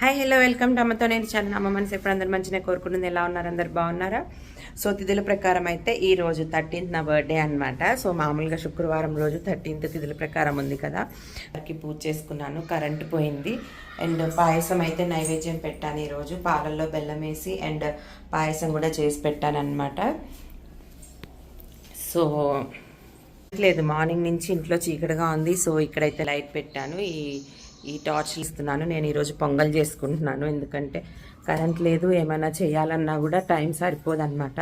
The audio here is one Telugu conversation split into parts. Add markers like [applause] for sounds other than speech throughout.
హాయ్ హలో వెల్కమ్ టు అమ్మతో నేను చాలా అమ్మ మనసు ఎప్పుడు అందరు మంచిగా కోరుకుంటుంది. ఎలా ఉన్నారు? అందరు బాగున్నారా? సో తిథుల ప్రకారం అయితే ఈ రోజు థర్టీన్త్ నా బర్త్డే అనమాట సో మామూలుగా శుక్రవారం రోజు థర్టీన్త్ తిథుల ప్రకారం ఉంది కదా. వారికి పూజ చేసుకున్నాను. కరెంట్ పోయింది. అండ్ పాయసం అయితే నైవేద్యం పెట్టాను ఈరోజు పాలల్లో బెల్లం వేసి అండ్ పాయసం కూడా చేసి పెట్టాను అనమాట సో లేదు. మార్నింగ్ నుంచి ఇంట్లో చీకటిగా ఉంది. సో ఇక్కడైతే లైట్ పెట్టాను. ఈ ఈ టార్చ్లు ఇస్తున్నాను. నేను ఈరోజు పొంగల్ చేసుకుంటున్నాను. ఎందుకంటే కరెంట్ లేదు ఏమైనా చేయాలన్నా కూడా టైం సరిపోదన్నమాట.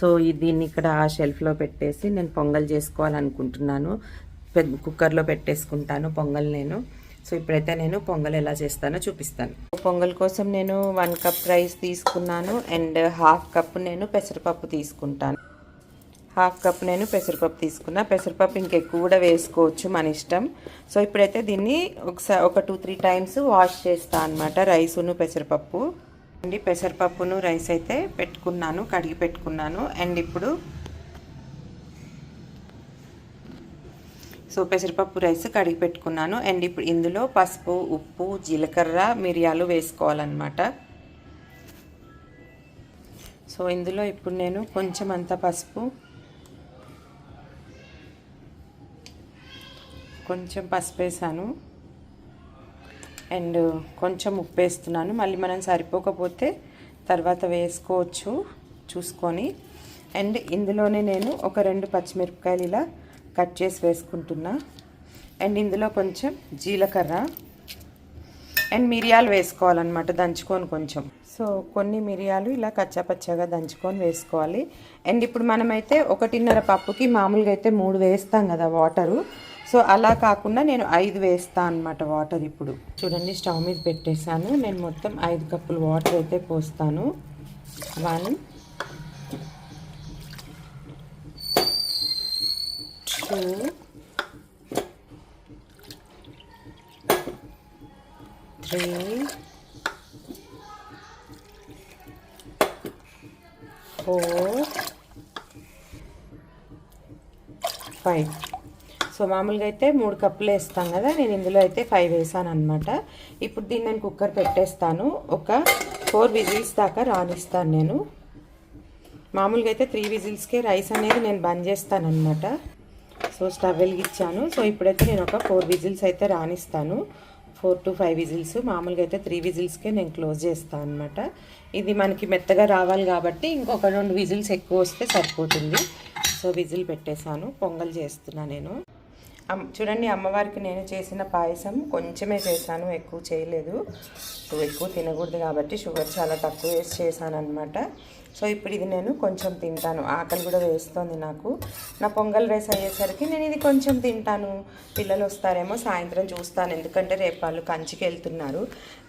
సో దీన్ని ఇక్కడ షెల్ఫ్లో పెట్టేసి నేను పొంగల్ చేసుకోవాలనుకుంటున్నాను. పెద్ద కుక్కర్లో పెట్టేసుకుంటాను పొంగల్ నేను. సో ఇప్పుడైతే నేను పొంగల్ ఎలా చేస్తానో చూపిస్తాను. పొంగల్ కోసం నేను వన్ కప్ రైస్ తీసుకున్నాను. అండ్ హాఫ్ కప్ నేను పెసరపప్పు తీసుకుంటాను. హాఫ్ కప్ నేను పెసరపప్పు తీసుకున్నా. పెసరపప్పు ఇంకెక్కువ కూడా వేసుకోవచ్చు మన ఇష్టం. సో ఇప్పుడైతే దీన్ని ఒకసారి ఒక టూ త్రీ టైమ్స్ వాష్ చేస్తా అనమాట రైసును పెసరపప్పు. అండి పెసరపప్పును రైస్ అయితే పెట్టుకున్నాను కడిగి పెట్టుకున్నాను. అండ్ ఇప్పుడు సో పెసరపప్పు రైస్ కడిగి పెట్టుకున్నాను. అండ్ ఇప్పుడు ఇందులో పసుపు ఉప్పు జీలకర్ర మిరియాలు వేసుకోవాలన్నమాట. సో ఇందులో ఇప్పుడు నేను కొంచెం అంత పసుపు కొంచెం పసుపు వేసాను అండ్ కొంచెం ఉప్పు వేస్తున్నాను మళ్ళీ మనం సరిపోకపోతే తర్వాత వేసుకోవచ్చు చూసుకొని. అండ్ ఇందులోనే నేను ఒక రెండు పచ్చిమిరపకాయలు ఇలా కట్ చేసి వేసుకుంటున్నా. అండ్ ఇందులో కొంచెం జీలకర్ర. అండ్ మిరియాలు వేసుకోవాలన్నమాట దంచుకొని కొంచెం. సో కొన్ని మిరియాలు ఇలా కచ్చాపచ్చాగా దంచుకొని వేసుకోవాలి. అండ్ ఇప్పుడు మనమైతే ఒకటిన్నర పప్పుకి మామూలుగా అయితే మూడు వేస్తాం కదా వాటరు. సో అలా కాకుండా నేను ఐదు వేస్తాను అనమాట వాటర్ ఇప్పుడు. చూడండి స్టవ్ మీద పెట్టేశాను. నేను మొత్తం ఐదు కప్పులు వాటర్ అయితే పోస్తాను. One. Two. Three. Four. Five. So మామూలుగా అయితే మూడు కప్పులు వేస్తాం కదా నేను ఇందులో అయితే ఫైవ్ వేసాను అనమాట ఇప్పుడు దీన్ని నేను కుక్కర్ పెట్టేస్తాను. ఒక ఫోర్ విజిల్స్ దాకా రానిస్తాను నేను. మామూలుగా అయితే త్రీ విజిల్స్కే రైస్ అనేది నేను బంద్ చేస్తాను అనమాట సో స్టవ్ వెలిగించాను. సో ఇప్పుడైతే నేను ఒక ఫోర్ విజిల్స్ అయితే రానిస్తాను. ఫోర్ టు ఫైవ్ విజిల్స్ మామూలుగా అయితే త్రీ విజిల్స్కే నేను క్లోజ్ చేస్తాను అనమాట ఇది మనకి మెత్తగా రావాలి కాబట్టి ఇంకొక రెండు విజిల్స్ ఎక్కువ వస్తే సరిపోతుంది. సో విజిల్ పెట్టేశాను పొంగల్ చేస్తున్నా నేను. చూడండి అమ్మవారికి నేను చేసిన పాయసం కొంచెమే చేశాను ఎక్కువ చేయలేదు. ఎక్కువ తినకూడదు కాబట్టి షుగర్ చాలా తక్కువ వేసి చేశాను అనమాట సో ఇప్పుడు ఇది నేను కొంచెం తింటాను. ఆకలి కూడా వేస్తుంది నాకు. నా పొంగల్ రైస్ అయ్యేసరికి నేను ఇది కొంచెం తింటాను. పిల్లలు వస్తారేమో సాయంత్రం చూస్తాను. ఎందుకంటే రేపు వాళ్ళు కంచికి వెళ్తున్నారు.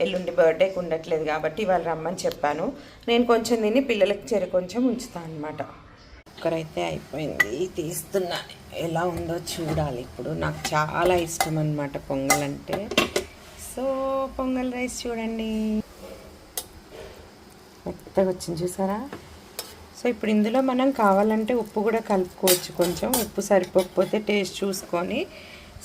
ఎల్లుండి బర్త్డేకి ఉండట్లేదు కాబట్టి వాళ్ళు రమ్మని చెప్పాను. నేను కొంచెం తిని పిల్లలకి చెరి కొంచెం ఉంచుతాను అనమాట కుక్కర్ అయితే అయిపోయింది తీస్తున్నాను ఎలా ఉందో చూడాలి ఇప్పుడు. నాకు చాలా ఇష్టం అనమాట పొంగల్ అంటే సో పొంగల్ రైస్ చూడండి. మెత్తగా వచ్చింది చూసారా? సో ఇప్పుడు ఇందులో మనం కావాలంటే ఉప్పు కూడా కలుపుకోవచ్చు కొంచెం. ఉప్పు సరిపోకపోతే టేస్ట్ చూసుకొని.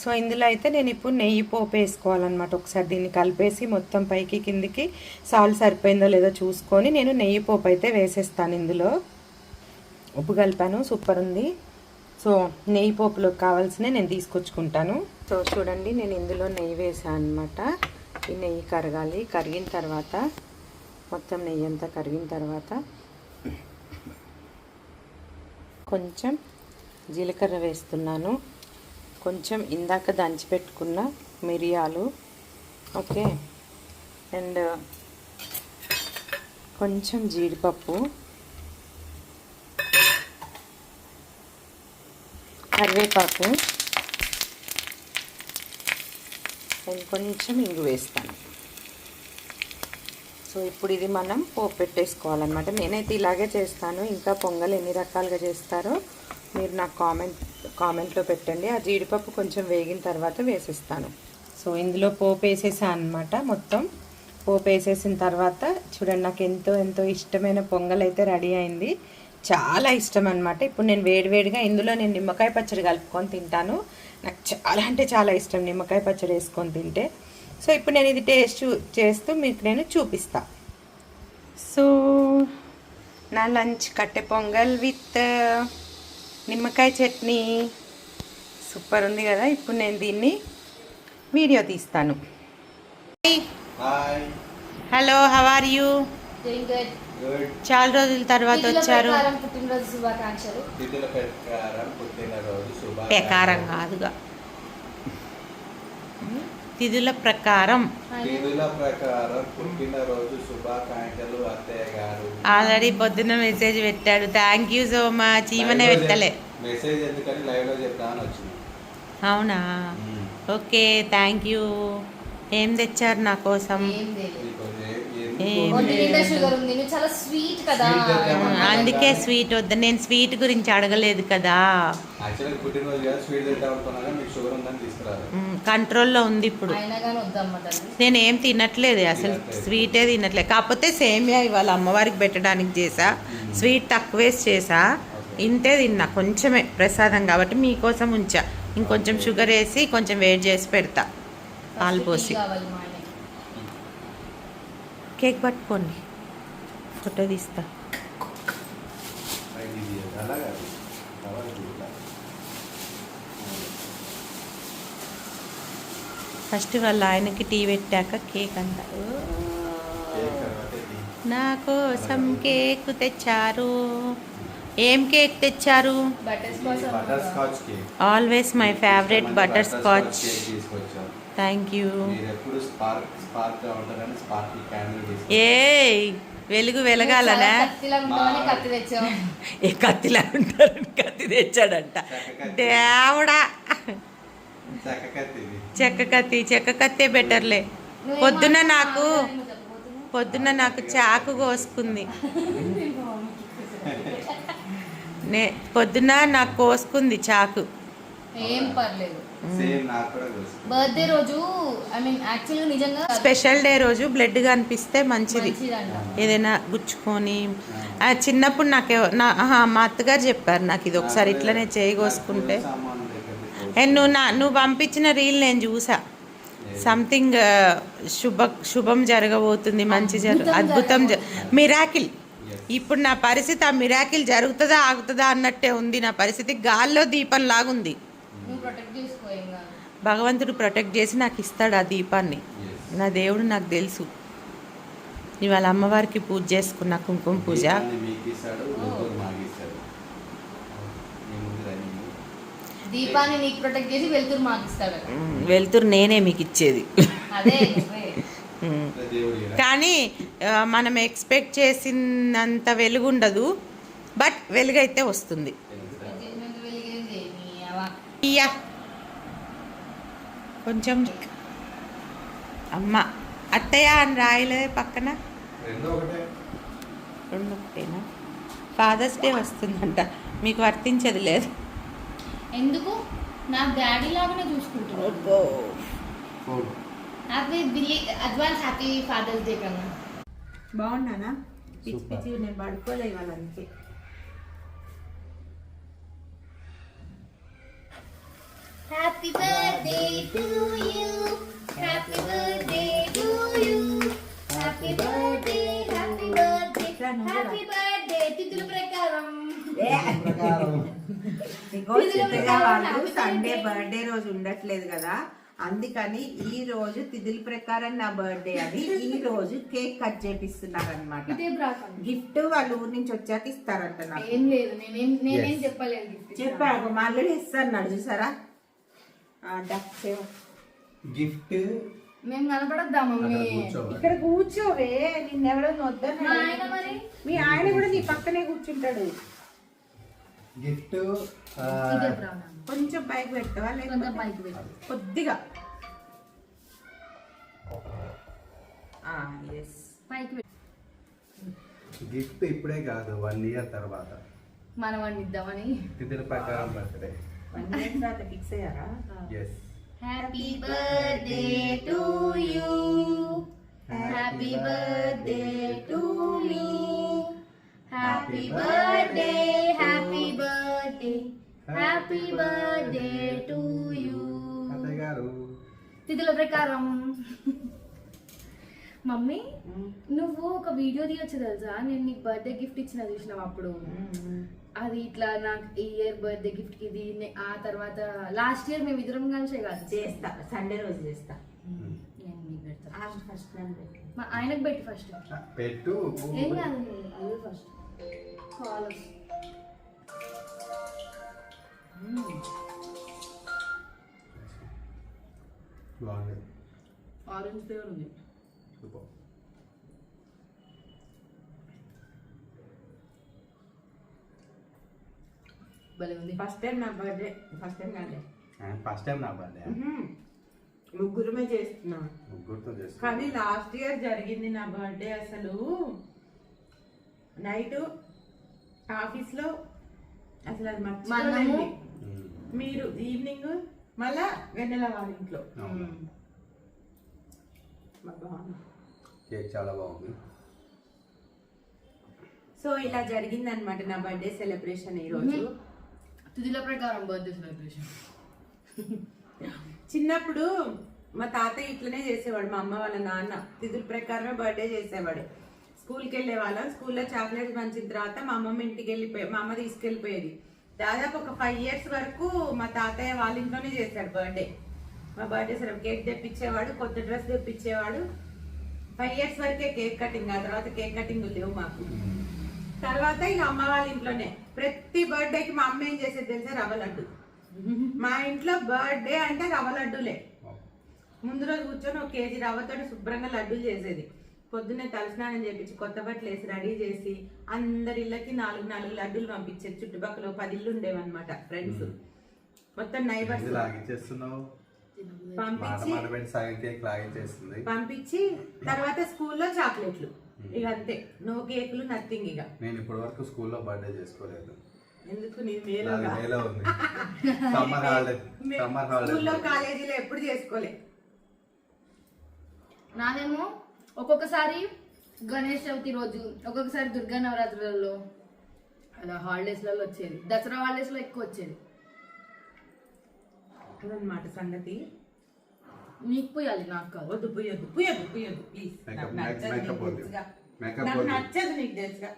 సో ఇందులో అయితే నేను ఇప్పుడు నెయ్యి పోపు వేసుకోవాలన్నమాట. ఒకసారి దీన్ని కలిపేసి మొత్తం పైకి కిందికి సాల్ట్ సరిపోయిందో లేదో చూసుకొని నేను నెయ్యి పోపు అయితే వేసేస్తాను ఇందులో. ఉప్పు కలిపాను. సూపర్ ఉంది. సో నెయ్యి పోపులో కావాల్సినవి నేను తీసుకొచ్చుకుంటాను. సో చూడండి నేను ఇందులో నెయ్యి వేసాను అనమాట ఈ నెయ్యి కరగాలి. కరిగిన తర్వాత మొత్తం నెయ్యి అంతా కరిగిన తర్వాత కొంచెం జీలకర్ర వేస్తున్నాను. కొంచెం ఇందాక దంచి పెట్టుకున్న మిరియాలు ఓకే? అండ్ కొంచెం జీడిపప్పు. కరివేపాకు. నేను కొంచెం ఇంగు వేస్తాను. సో ఇప్పుడు ఇది మనం పోపు పెట్టేసుకోవాలన్నమాట. నేనైతే ఇలాగే చేస్తాను. ఇంకా పొంగల్ ఎన్ని రకాలుగా చేస్తారో మీరు నాకు కామెంట్ కామెంట్లో పెట్టండి. ఆ జీడిపప్పు కొంచెం వేగిన తర్వాత వేసేస్తాను. సో ఇందులో పోపు వేసేసాను అనమాట మొత్తం. పోపు వేసేసిన తర్వాత చూడండి నాకు ఎంతో ఎంతో ఇష్టమైన పొంగల్ అయితే రెడీ అయింది. చాలా ఇష్టం అనమాట ఇప్పుడు నేను వేడివేడిగా ఇందులో నేను నిమ్మకాయ పచ్చడి కలుపుకొని తింటాను. నాకు చాలా అంటే చాలా ఇష్టం నిమ్మకాయ పచ్చడి వేసుకొని తింటే. సో ఇప్పుడు నేను ఇది టేస్ట్ చూ- చేస్తూ మీకు నేను చూపిస్తా. సో నా లంచ్ కట్టె పొంగల్ విత్ నిమ్మకాయ చట్నీ. సూపర్ ఉంది కదా? ఇప్పుడు నేను దీన్ని వీడియో తీస్తాను. హలో హవ్ ఆర్ యూ చాలా రోజుల తర్వాత వచ్చారు. ప్రకారం కాదుగా. తిథుల ప్రకారం. తిథుల ప్రకారం పుట్టినరోజు శుభాకాంక్షలు అత్తయ్య గారు. ఆల్రెడీ పొద్దున్న మెసేజ్ పెట్టాడు. థ్యాంక్ యూ సో మచ్ ఈమెనే పెట్టలే. మెసేజ్ ఎందుకని లైవ్లో చెప్తామని వచ్చింది అవునా? ఓకే థ్యాంక్ యూ ఏం తెచ్చారు నా కోసం? అందుకే స్వీట్ వద్దు. నేను స్వీట్ గురించి అడగలేదు కదా. కంట్రోల్లో ఉంది ఇప్పుడు. నేను ఏం తినట్లేదు. అసలు. స్వీటే తినట్లేదు. కాకపోతే సేమియా ఇవాళ అమ్మవారికి పెట్టడానికి చేసా. స్వీట్ తక్కువేసి చేసా. ఇంతే తిన్నా. కొంచెమే ప్రసాదం కాబట్టి మీకోసం ఉంచా. ఇంకొంచెం షుగర్ వేసి కొంచెం వేడి చేసి పెడతా. పాలు పోసి టీ కావాలి మా ఆయనకి కేక్ పట్టుకోండి. ఫోటో తీస్తా. ఫస్ట్ వాళ్ళ ఆయనకి టీ పెట్టాక కేక్ అంట. కేక్ తర్వాత ఇది. నా కోసం కేక్ తెచ్చారు. ఏం కేక్ తెచ్చారు? బటర్ స్కాచ్ ఇది butter scotch cake always my favourite butter scotch thank you మీరు ఎప్పుడు స్పార్క్ స్పార్క్గా ఉంటారని స్పార్క్ క్యాండిల్ ఏ వెలుగు వెలగాలనా? ఏ కత్తిలా ఉంటారు కత్తి తెచ్చాడంట. దేవుడా. చెక్క కత్తి చెక్క కత్తే బెటర్లే. పొద్దున? నాకు? పొద్దున్న నాకు చాకు కోసుకుంది. [laughs] నే పొద్దున్న నాకు కోసుకుంది చాకు. ఏం పర్లేదు. సేమ్ నాకు కూడా తెలుసు. బర్త్డే రోజు ఐ మీన్ యాక్చువల్గా నిజంగా స్పెషల్ డే రోజు బ్లడ్ కనిపిస్తే మంచిది. ఏదైనా గుచ్చుకొని ఆ, చిన్నప్పుడు నాకు నా మా అత్తగారు చెప్పారు నాకు ఇది ఒకసారి ఇట్లనే చేయి కోసుకుంటే. సామాన్లు దగ్గరికి ఏ, నువ్వు నా నువ్వు పంపించిన రీల్ నేను చూసా. సంథింగ్ శుభ శుభం జరగబోతుంది మంచి జరు అద్భుతం. మిరాకిల్. ఇప్పుడు నా పరిస్థితి ఆ మిరాకిల్ జరుగుతుందా ఆగుతుందా అన్నట్టే ఉంది. నా పరిస్థితి గాల్లో దీపం లాగుంది భగవంతుడు ప్రొటెక్ట్ చేసి నాకు ఇస్తాడు ఆ దీపాన్ని. నా దేవుడు నాకు తెలుసు. ఇవాళ అమ్మవారికి పూజ చేసుకున్న కుంకుమ పూజ. దీపాన్ని నీకు ప్రొటెక్ట్ చేసి వెళ్తురు మాకు ఇస్తాడు మ్, వెలుతురు నేనే మీకు ఇచ్చేది అదే. [laughs] కానీ మనం ఎక్స్పెక్ట్ చేసినంత వెలుగు ఉండదు బట్ వెలుగైతే వస్తుంది. ఇయ్యా. కొంచెం అమ్మ అత్తయ్య అని రాయలే పక్కన. రెండో ఒకటే రెండు ఒకటేనా ఫాదర్స్ డే వస్తుందంట. మీకు వర్తించదు లేదు. ఎందుకు? నా డాడీ లాగానే చూసుకుంటున్నాను happy billy advance happy father's day కన్నా. బాగున్నానా? పిచ్చి. పిచ్చి నేను పడుకోలే ఇవాళ అంతే. Happy birthday to you happy birthday to you happy birthday happy birthday ఇట్లా నువ్వు కూడా. హ్యాపీ బర్త్డే తిథుల ప్రకారం. చిత్తగా వాళ్ళు సండే బర్త్డే. రోజు ఉండట్లేదు కదా. అందుకని ఈ రోజు తిథుల ప్రకారం నా బర్త్డే అని ఈ రోజు కేక్ కట్ చేపిస్తున్నారు అనమాట గిఫ్ట్ వాళ్ళ ఊరు నుంచి వచ్చాక ఇస్తారంట నాకు. ఏం లేదు నేనేం నేనేం Yes. చెప్పలేదు gift చెప్పాడు మా అల్లుడు ఇస్తాను చూసారా? ఆ, డక్ సేవ. గిఫ్ట్ మేము కనపడద్దా మమ్మీ? ఇక్కడ కూర్చోవే నిన్నెవడో మా వద్దన్నా ఆయన మరి? మీ ఆయన కూడా నీ పక్కనే కూర్చుంటాడు. గిఫ్ట్ కొంచెం పైకి పెడతావా కొంచెం లేకపోతే పైకి పెట్టు కొద్దిగా. ఎస్ పైకి పెట్టు గిఫ్ట్ ఇప్పుడే కాదు వన్ ఇయర్ తర్వాత. మనం వాడిని ఇద్దామని తిథుల ప్రకారం బర్త్డే. వన్ ఇయర్ తర్వాత ఫిక్స్ అయ్యారా happy birthday to you happy birthday to me happy birthday happy birthday happy birthday to you తిథుల ప్రకారం మమ్మీ నువ్వు ఒక వీడియో తీయొచ్చు తెలుసా? నేను నీకు బర్త్డే గిఫ్ట్ ఇచ్చిన చూసినావు అప్పుడు? అది ఇట్లా నాకు ఈ ఇయర్ బర్త్డే గిఫ్ట్ ఇది నే- ఆ తర్వాత లాస్ట్ ఇయర్ మేము ఇద్దరం కలిసే కాదు. చేస్తా సండే రోజు చేస్తా. నేను నీకు పెడతా. ఫస్ట్ మా ఆయనకు పెట్టి ఫస్ట్ పెట్టు. ఏం కాదు అది ఫస్ట్ కాలర్స్ ఆరెంజ్ ఫ్లేవర్ ఉంది. భలే ఉంది. ఫస్ట్ టైం నా బర్త్డే ఫస్ట్ టైం కాదే. ఫస్ట్ టైం నా బర్త్డే ముగ్గురమే చేస్తున్నాం. ముగ్గురితో కానీ చేస్తాను లాస్ట్ ఇయర్ జరిగింది నా బర్త్డే అసలు. నైట్ ఆఫీస్లో అసలు అది మర్చిపోలేంది. మీరు ఈవినింగ్ మళ్ళా వెన్నెల వాళ్ళ ఇంట్లో. కేక్ చాలా బాగుంది. సో ఇలా జరిగింది అనమాట నా బర్త్డే సెలబ్రేషన్ ఈ తిథుల ప్రకారం బర్త్డే సెలబ్రేషన్. చిన్నప్పుడు మా తాతయ్య ఇట్లనే చేసేవాడు మా అమ్మ వాళ్ళ నాన్న తిథుల ప్రకారమే బర్త్డే చేసేవాడు. స్కూల్కి వెళ్ళే వాళ్ళం స్కూల్లో చాక్లెట్స్ పంచిన తర్వాత మా అమ్మమ్మ ఇంటికి వెళ్ళిపోయి మా అమ్మ తీసుకెళ్ళిపోయేది. దాదాపు ఒక ఫైవ్ ఇయర్స్ వరకు మా తాతయ్య వాళ్ళ ఇంట్లోనే చేశాడు బర్త్డే. మా బర్త్డే సరే కేక్ తెప్పించేవాడు కొత్త డ్రెస్ తెప్పించేవాడు. ఫైవ్ ఇయర్స్ వరకే కేక్ కటింగ్ ఆ తర్వాత కేక్ కటింగ్ లేవు మాకు. తర్వాత ఇక అమ్మ వాళ్ళ ఇంట్లోనే. ప్రతి బర్త్డేకి మా అమ్మ ఏం చేసేది తెలుసా? రవ్వ లడ్డు. మా ఇంట్లో బర్త్డే అంటే రవ్వ లడ్డూలే. ముందు రోజు కూర్చొని ఒక కేజీ రవ్వతో శుభ్రంగా లడ్డూలు చేసేది. పొద్దున్నే తలస్నానం చేపించి కొత్త బట్టలు వేసి రెడీ చేసి అందరి ఇళ్ళకి నాలుగు నాలుగు లడ్డూలు పంపించేది. చుట్టుపక్కల పది ఇల్లు ఉండేవన్నమాట ఫ్రెండ్స్. మొత్తం నైబర్స్ పంపించి పంపించి తర్వాత స్కూల్లో చాక్లెట్లు. ఇక అంతే. నో కేకులు నథింగ్ ఇక. నేను ఇప్పటి వరకు స్కూల్లో బర్త్డే చేసుకోలేదు. ఎందుకు? నీ నాది మేలుగా మేలో ఉంది. సమ్మర్ హాలిడే సమ్మర్ స్కూల్లో హాలిడే కాలేజీలో ఎప్పుడు చేసుకోలే. నాదేమో ఒక్కొక్కసారి గణేష్ చవితి రోజు ఒక్కొక్కసారి దుర్గా నవరాత్రులలో అలా హాలిడేస్లలో వచ్చేది. దసరా హాలిడేస్లో ఎక్కువ వచ్చేది. అదనమాట సంగతి. నీకు పోయాలి నాకు కాదు. వద్దు పుయ్యొద్దు పుయ్యొద్దు పుయ్యొద్దు ప్లీజ్ నాకు నచ్చదు నీకు వద్దు. తెలుసుగా. నాకు వద్దు. నచ్చదు నీకు తెలుసుగా.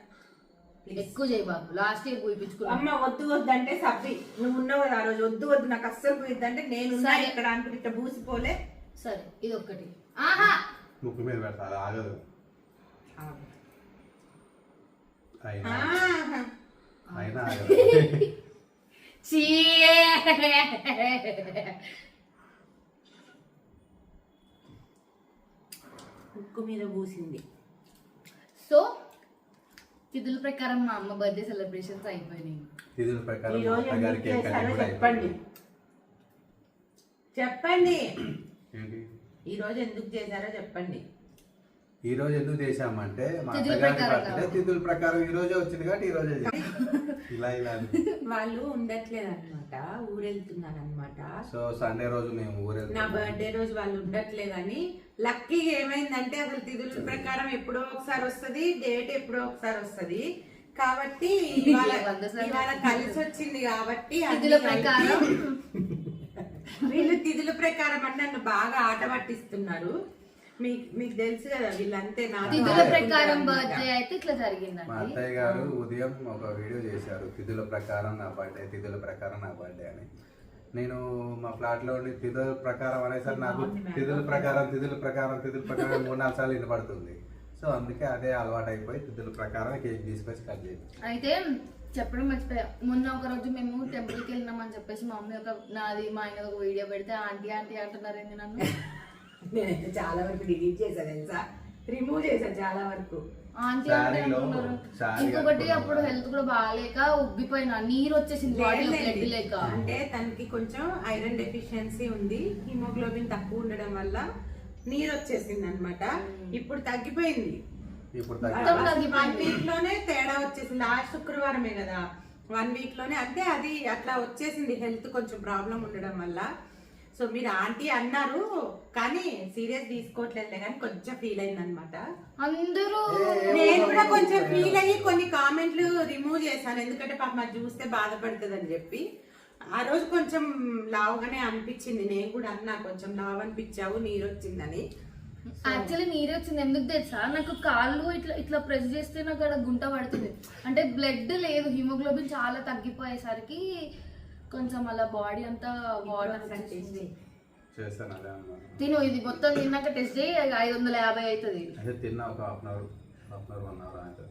ప్లీజ్. ఎక్కువ చేయి బాబు. Last year పోయిపించుకున్నాం. అమ్మ వద్దు వద్దు అంటే సబ్బి. నువ్వు ఉన్నావు ఆ రోజు. వద్దు వద్దు నాకు అస్సలు పోయిద్ది అంటే నేను. ఇక్కడ అనుకుని ఇట్లా బూసిపోలే. సరే ఇది ఒక్కటి ఆహా! ముక్కు మీద పెడతా అది ఆగదు. అయినా. [laughs] చీ ముక్కు మీద పూసింది సో తిథుల ప్రకారం మా అమ్మ బర్త్డే సెలబ్రేషన్స్ అయిపోయినాయి. తిథుల ప్రకారం ఈ మా రోజు అత్తగారి ఎందుకు చేశారో చెప్పండి. చెప్పండి. ఏంటి? ఈ రోజు ఎందుకు చేశారో చెప్పండి. ఈ రోజు ఎందుకు చేశామంటే మా తిథుల అత్తగారి ప్రకారం బర్త్డే. తిథుల ప్రకారం ఈ రోజే వచ్చింది కాబట్టి ఈ రోజే. ఇలా ఇలా. వాళ్ళు ఉండట్లేదు అనమాట ఊరెళ్తున్నారు అనమాట సో సండే రోజు మేము నా ఊరెళ్తాం బర్త్డే రోజు వాళ్ళు ఉండట్లేదని లక్కీగా ఏమైందంటే అసలు తిథుల ప్రకారం ఎప్పుడో ఒకసారి వస్తది డేట్ ఎప్పుడో ఒకసారి వస్తది కాబట్టి ఇవాళ కలిసి వచ్చింది కాబట్టి తిథుల ప్రకారం వీళ్ళు తిథుల ప్రకారం అంటే నన్ను బాగా ఆట పట్టిస్తున్నారు మీకు మీకు తెలుసు కదా వీళ్ళంతే నాతో తిథుల ప్రకారం ఆడుకుంటారు బర్త్డే అన్నమాట. అయితే ఇట్లా మా అత్తయ్య గారు ఉదయం ఒక వీడియో చేశారు తిథుల ప్రకారం నా బర్త్డే తిథుల ప్రకారం నా బర్త్డే అని. నేను మా ఫ్లాట్లో ఉండి తిథుల ప్రకారం అనేసరికి నాకు తిథుల ప్రకారం తిథుల ప్రకారం తిథుల ప్రకారం మూడు నాలుగు సార్లు వినపడుతుంది. సో అందుకే అదే అలవాటు అయిపోయి తిథుల ప్రకారం కేక్ తీసుకొచ్చి కట్ చేసి అయితే చెప్పడం మర్చిపోయా. మొన్న ఒక రోజు మేము టెంపుల్కి వెళ్ళినామని చెప్పేసి మా మమ్మీ ఒక నాది మా ఆయన ఒక వీడియో పెడితే ఆంటీ ఆంటీ అంటున్నారు ఏంది నన్ను? నేనైతే చాలా వరకు డిలీట్ చేశాను తెలుసా? రిమూవ్ చేశాను చాలా వరకు. ఆంటీ శారీ ఇంకొకటి. అప్పుడు హెల్త్ కూడా బాగాలేక ఉబ్బిపోయినా. నీరు వచ్చేసింది బాడీలో లేక. అంటే తనకి కొంచెం ఐరన్ డెఫిషియన్సీ ఉంది. హిమోగ్లోబిన్ తక్కువ ఉండడం వల్ల నీరు వచ్చేసింది అనమాట ఇప్పుడు తగ్గిపోయింది. ఇప్పుడు మొత్తం తగ్గి తగ్గిపోయింది. వన్ వీక్లోనే తేడా వచ్చేసింది. లాస్ట్ శుక్రవారమే కదా. వన్ వీక్లోనే అంటే అది అట్లా వచ్చేసింది. హెల్త్ కొంచెం ప్రాబ్లం ఉండడం వల్ల. సో మీరు ఆంటీ అన్నారు కానీ సీరియస్ తీసుకోవట్లేదు కానీ కొంచెం ఫీల్ అయింది అనమాట అందరూ నేను కూడా కొంచెం ఫీల్ అయ్యి కొన్ని కామెంట్లు రిమూవ్ చేశాను ఎందుకంటే పాప అది చూస్తే బాధపడుతుంది అని చెప్పి. ఆ రోజు కొంచెం లావుగానే అనిపించింది నేను కూడా అన్నా కొంచెం లావు అనిపించావు నీరు వచ్చిందని యాక్చువల్లీ నీరే వచ్చింది ఎందుకు తెలుసా? నాకు కాళ్ళు ఇట్లా ఇట్లా ప్రెస్ చేస్తే నాకు అక్కడ గుంట పడుతుంది. అంటే బ్లడ్ లేదు హిమోగ్లోబిన్ చాలా తగ్గిపోయేసరికి కొంచెం అలా బాడీ అంతా వాటర్ వచ్చేసింది. చేస్తాను అదే అన్నాను తిను ఇది మొత్తం తిన్నాక టెస్ట్ చేయి ఐదు వందల యాభై అవుతుంది అదే తిన్నా ఒక half an hour half an hour one hour అవుతుంది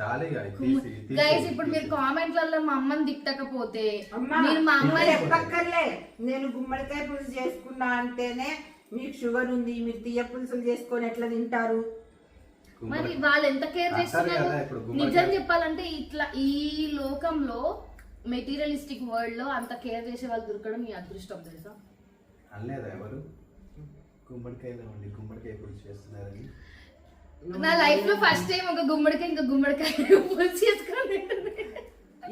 చాలా ఇక ఇది తీసి తీసి- గైస్ ఇప్పుడు మీరు. కామెంట్లలో మా అమ్మని తిట్టకపోతే అమ్మా, మీరు మా ఇప్పుడు అమ్మని చెప్పక్కర్లే. నేను గుమ్మడికాయ పులుసు చేసుకున్నా అంటేనే మీకు షుగర్ ఉంది మీరు తీయ పులుసులు చేసుకొని ఎట్లా తింటారు? మరి గుమ్మడి- వాళ్ళు ఎంత కేర్ చేస్తున్నారు? కదా ఇప్పుడు గుమ్మడికాయ- నిజం చెప్పాలంటే ఇట్లా ఈ లోకంలో మెటీరియలిస్టిక్ వరల్డ్లో అంత కేర్ చేసే వాళ్ళు దొరకడం మీ అదృష్టం తెలుసా? అనలేదా ఎవరు? గుమ్మడికాయలో ఉండి గుమ్మడికాయ పులుసు చేస్తున్నారని. నా లైఫ్లో ఫస్ట్ టైం ఒక గుమ్మడికాయ ఇంకా గుమ్మడికాయ పులుసు చేసుకుని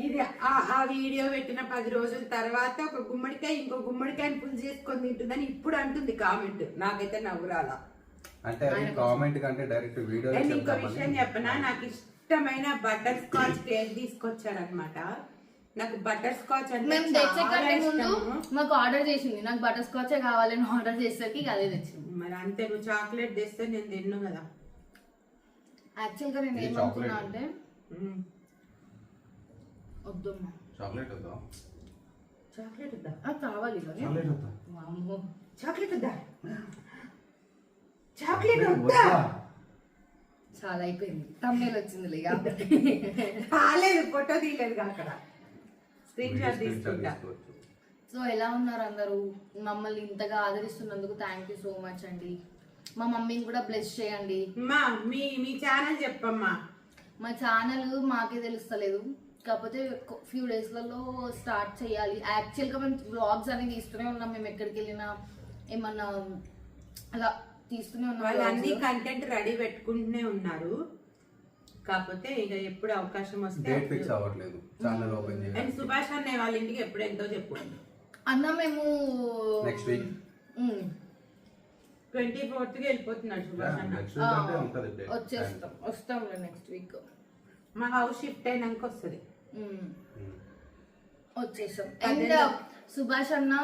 ఇది ఆ- ఆ వీడియో పెట్టిన పది రోజుల తర్వాత ఒక గుమ్మడికాయ ఇంకో గుమ్మడికాయని పులుసు చేసుకొని తింటుందని ఇప్పుడు అంటుంది కామెంట్. నాకైతే నవ్వురాల. అంటే అది కామెంట్ కంటే డైరెక్ట్ వీడియో నేను ఇంకో విషయం చెప్పనా? నాకు ఇష్టమైన బటర్ స్కాచ్ కేక్ తీసుకొచ్చారనమాట నాకు బటర్ స్కాచ్ అంటే మేము ముందు. మాకు ఆర్డర్ చేసింది. నాకు బటర్ స్కాచ్ కావాలని ఆర్డర్ చేసేసరికి అదే తెచ్చింది మరి అంతే నువ్వు చాక్లెట్ తెస్తే నేను తిన్ను కదా. యాక్చువల్గా నేను ఏమనుకున్నా. అంటే మ్మ్. వద్దమ్మా చాక్లెట్ వద్దా? చాక్లెట్ వద్దా? అది కావాలి చాక్లెట్ వద్దా. చాక్లెట్ వద్దా? చాక్లెట్ వద్దా? చాలా అయిపోయింది. తమ్మేలు వచ్చింది ఇక. కాలేదు ఫోటో తీయలేదు అక్కడ. స్క్రీన్ షాట్ తీసుకుంటా. సో ఎలా ఉన్నారు అందరూ? మమ్మల్ని ఇంతగా ఆదరిస్తున్నందుకు థ్యాంక్ యూ సో మచ్ అండి. మా మమ్మీని కూడా బ్లెస్ చేయండి. అమ్మా మీ మీ ఛానల్ చెప్పమ్మా. మా ఛానల్ మాకే తెలుస్తలేదు. కాకపోతే ఫ్యూ డేస్లలో స్టార్ట్ చేయాలి. యాక్చువల్గా మేము వ్లాగ్స్ అనేది తీస్తూనే ఉన్నాం. మేము ఎక్కడికి వెళ్ళినా ఏమన్నా అలా తీస్తూనే ఉన్నాం అన్ని. కంటెంట్ రెడీ పెట్టుకుంటూనే ఉన్నారు. కాకపోతే ఇక ఎప్పుడు అవకాశం వస్తే డేట్ ఫిక్స్ అవ్వట్లేదు. ఛానల్ ఓపెన్ అండ్ చేయాలి. సుభాష్ అనే వాళ్ళ ఇంటికి ఎప్పుడు ఎంతో చెప్పు. అన్న మేము నెక్స్ట్ వీక్ ట్వంటీ ఫోర్త్కి వెళ్ళిపోతున్నాడు సుభాష్ అన్న. నెక్స్ట్ వీక్ అంటే ఉంటుంది date. వచ్చేస్తాం. వస్తాంలే నెక్స్ట్ వీక్ మా హౌస్ షిఫ్ట్ అయినాక వస్తుంది. ఉమ్. వచ్చేసాం అదేనా? అండ్ సుభాష్ అన్న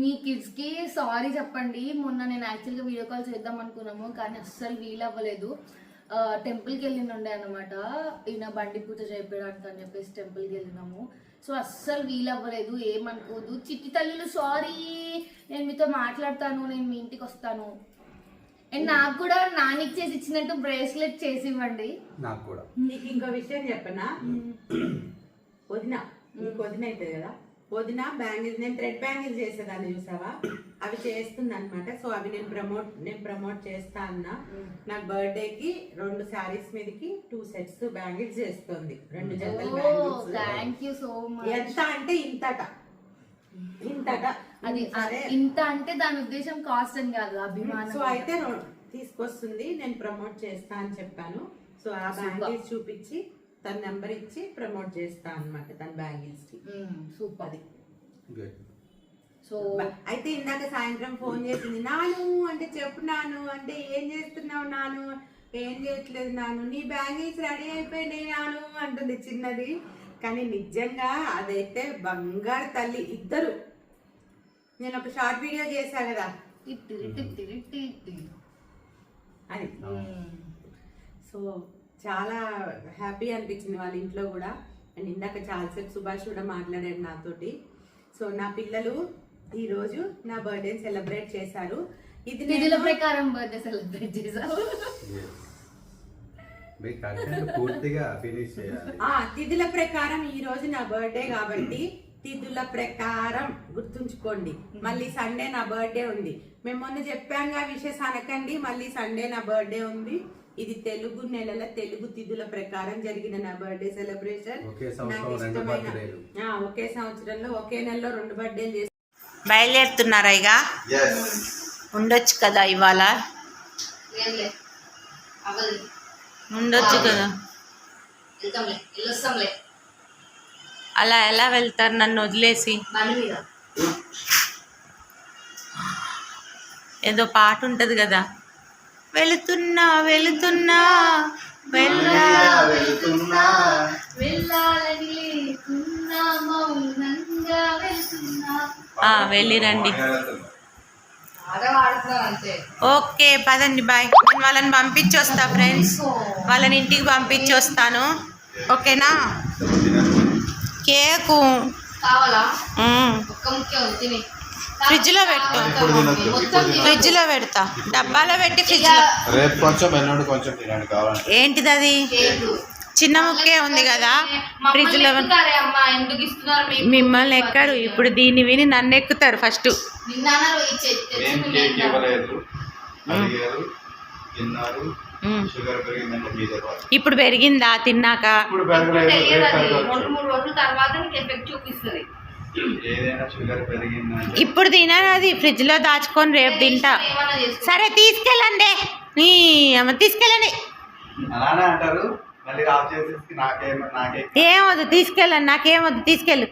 మీ కిడ్స్కి సారీ చెప్పండి. మొన్న నేను యాక్చువల్గా వీడియో కాల్ చేద్దాం అనుకున్నాము కానీ అస్సలు వీలు అవ్వలేదు టెంపుల్కి వెళ్ళిండే అనమాట ఈయన బండి పూజ చేయించడానికి అని చెప్పేసి టెంపుల్కి వెళ్ళినాము. సో అస్సలు వీలు అవ్వలేదు ఏమనుకోదు. చిట్టి తల్లులు సారీ నేను మీతో మాట్లాడతాను నేను మీ ఇంటికి వస్తాను. అండ్ నాకు కూడా నానికి చేసి ఇచ్చినట్టు బ్రేస్లెట్ చేసి ఇవ్వండి నాకు కూడా. నీకు ఇంకో విషయం చెప్పనా? వదిన నీకు వదిన అవుతుంది కదా? వదిన బ్యాంగిల్స్ నేను థ్రెడ్ బ్యాంగిల్స్ చేసేదాన్ని చూసావా? అవి చేస్తుంది అనమాట సో అవి నేను ప్రమోట్ నేను ప్రమోట్ చేస్తా అన్న. నా బర్త్డే కి రెండు శారీస్ మీదకి టూ సెట్స్ బ్యాంగిల్స్ చేస్తుంది. రెండు జతలు bangles. Thank you so much ఎంత అంటే ఇంతట. ఇంతట. అది ఇంత అంటే దాని ఉద్దేశం కాస్ట్ అని కాదు అభిమానం. సో అయితే తీసుకొస్తుంది. నేను ప్రమోట్ చేస్తా అని చెప్పాను. సో ఆ బ్యాంగిల్స్ చూపించి తన నెంబర్ ఇచ్చి ప్రమోట్ చేస్తా అన్నమాట తన బ్యాంగిల్స్కి సూపర్. అది. సో అయితే ఇందాక సాయంత్రం ఫోన్ చేసింది నాను అంటే చెప్పు నాను అంటే ఏం చేస్తున్నావు నాను? ఏం చేయట్లేదు నాను? నీ బ్యాంగిల్స్ రెడీ అయిపోయినాయి నాను అంటుంది చిన్నది. కానీ నిజంగా అదైతే బంగారు తల్లి ఇద్దరు. నేను ఒక షార్ట్ వీడియో చేశా కదా. అది. సో చాలా హ్యాపీ అనిపించింది వాళ్ళ ఇంట్లో కూడా. అండ్ ఇందాక చాలాసేపు సుభాష్ కూడా మాట్లాడాడు నాతోటి. సో నా పిల్లలు ఈ రోజు నా బర్త్డే సెలబ్రేట్ చేశారు. ఇది నేను- ప్రకారం బర్త్డే సెలబ్రేట్ చేసావు మీ కంటెంట్ పూర్తిగా ఫినిష్ చేయాలి. ఆ తిథుల ప్రకారం ఈ రోజు నా బర్త్డే కాబట్టి తిథుల ప్రకారం గుర్తుంచుకోండి. మళ్ళీ సండే నా బర్త్డే ఉంది. మేము మొన్న చెప్పాంగా విషెస్ అనకండి మళ్ళీ సండే నా బర్త్డే ఉంది. ఇది తెలుగు నెలల తెలుగు తిథుల ప్రకారం జరిగిన నా బర్త్డే సెలబ్రేషన్ రెండు బర్త్డేలు ఒకే సంవత్సరంలో ఒకే నెలలో రెండు బర్త్డేలు బయలుదేరుతున్నారా ఇక? ఉండొచ్చు కదా ఇవాళ. ఉండొచ్చు కదా. అలా ఎలా వెళ్తారు నన్ను వదిలేసి? ఏదో పాట ఉంటుంది కదా. వెళుతున్నా వెళుతున్నా వెళ్ళా వెళ్ళాలని వెళ్ళిరండి. వాడుతున్నాను అంతే ఓకే పదండి బాయ్. నేను వాళ్ళని పంపించి వస్తా ఫ్రెండ్స్. వాళ్ళని ఇంటికి పంపించి వస్తాను ఓకేనా? కేకు. కావాలా? మ్మ్. ఒక్క ముఖ్య ఉంది తిని ఫ్రిడ్జ్లో పెట్టు మొత్తం తిను. ఫ్రిడ్జ్లో పెడతా. డబ్బాలో పెట్టి ఫ్రిడ్జ్లో రేపు కొంచెం ఎల్లుండి కొంచెం తినండి కావాలంటే. ఏంటిది అది కేకు. చిన్న ముక్కే ఉంది కదా. ఫ్రిడ్జ్ మమ్మల్ని లో ఎక్కుతారే అమ్మా ఎందుకు ఇస్తున్నారు మీకు? మిమ్మల్ని ఎక్కరు ఇప్పుడు దీన్ని విని నన్ను ఎక్కుతారు ఫస్ట్. ఇప్పుడు పెరిగిందా తిన్నాక? ఇప్పుడు రేపు అది. ఫ్రిడ్జ్లో దాచుకొని రేపు తింటా. సరే తీసుకెళ్ళండి. నీ అమ్మ తీసుకెళ్ళండి. అలానే అంటారు. మళ్ళీ ఆఫ్ చేసేసి నాకేం నాకే ఏమొద్దు తీసుకెళ్ళండి నాకేమొద్దు తీసుకెళ్ళు.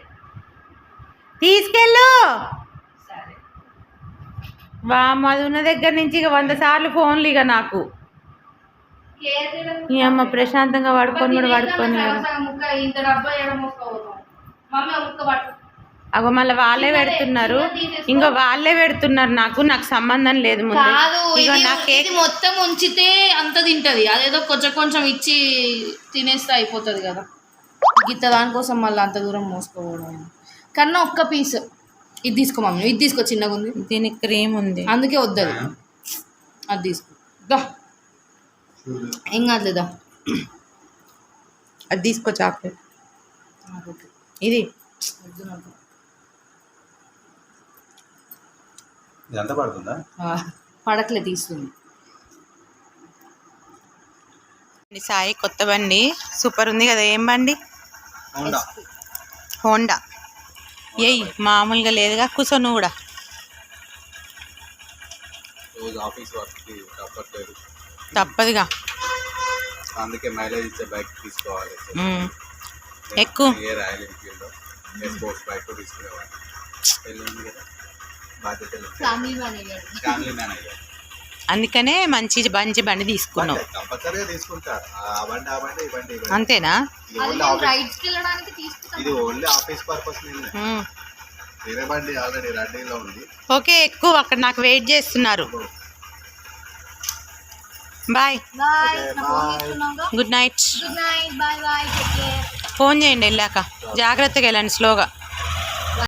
తీసుకెళ్ళు. వామ్మ అది ఉన్న దగ్గర నుంచి ఇక వంద సార్లు ఫోన్లు ఇక నాకు. ఈ అమ్మ ప్రశాంతంగా పడుకొని కూడా పడుకొని ఇంత డబ్బా మమ్మీ అగో మళ్ళీ వాళ్ళే పెడుతున్నారు. ఇంకో వాళ్ళే పెడుతున్నారు నాకు నాకు సంబంధం లేదు ముందు. కాదు ఇగో ఇది నా కేక్ మొత్తం ఉంచితే అంత తింటది. అదేదో కొంచెం కొంచెం ఇచ్చి తినేస్తే అయిపోతుంది కదా. గిత్త దానికోసం మళ్ళీ అంత దూరం మోసుకోవడం. కన్నా ఒక్క పీస్. ఇది తీసుకో మమ్మీ ఇది తీసుకో చిన్నగా ఉంది. దీనికి క్రీమ్ ఉంది. అందుకే వద్దది. అది తీసుకో. దా. ఏం కాదులేదా అది తీసుకో చాక్లెట్. ఇది. ఇది ఎంత పడుతుందా పడకలే తీస్తుంది. సాయి కొత్త బండి సూపర్ ఉంది కదా ఏం బండి? హోండా. ఏయ్ మామూలుగా లేదుగా కూర్చో నువ్వు కూడా. తప్పదుగా. అందుకే మైలేజ్ ఇచ్చే బైక్ తీసుకోవాలి. ఎక్కువ. ఏ రాయల్ ఎన్ఫీల్డ్ ఏ స్పోర్ట్స్ బైక్ తీసుకునేవాడిని. బాధ్యతలు ఫ్యామిలీ మేనేజర్ ఫ్యామిలీ మేనేజర్ అందుకనే మంచి మంచి బండి తీసుకున్నావు కంపల్సరీగా తీసుకుంటారు. ఆ బండి ఆ బండి ఈ బండి ఈ బండి. అంతేనా? ఇది అది ఓన్లీ మేము ఆఫీస్ రైడ్స్కి వెళ్ళడానికి తీసుకుంటాం ఇది ఓన్లీ ఆఫీస్ పర్పస్ మీద ఉమ్. వేరే బండి ఆల్రెడీ రన్నింగ్లో ఉంది. ఓకే ఎక్కువ అక్కడ నాకు వెయిట్ చేస్తున్నారు. Bye. Phone good night. Good night. Bye bye. Take care. Phone చేయండి వెళ్ళాక. జాగ్రత్తగా వెళ్ళండి స్లోగా.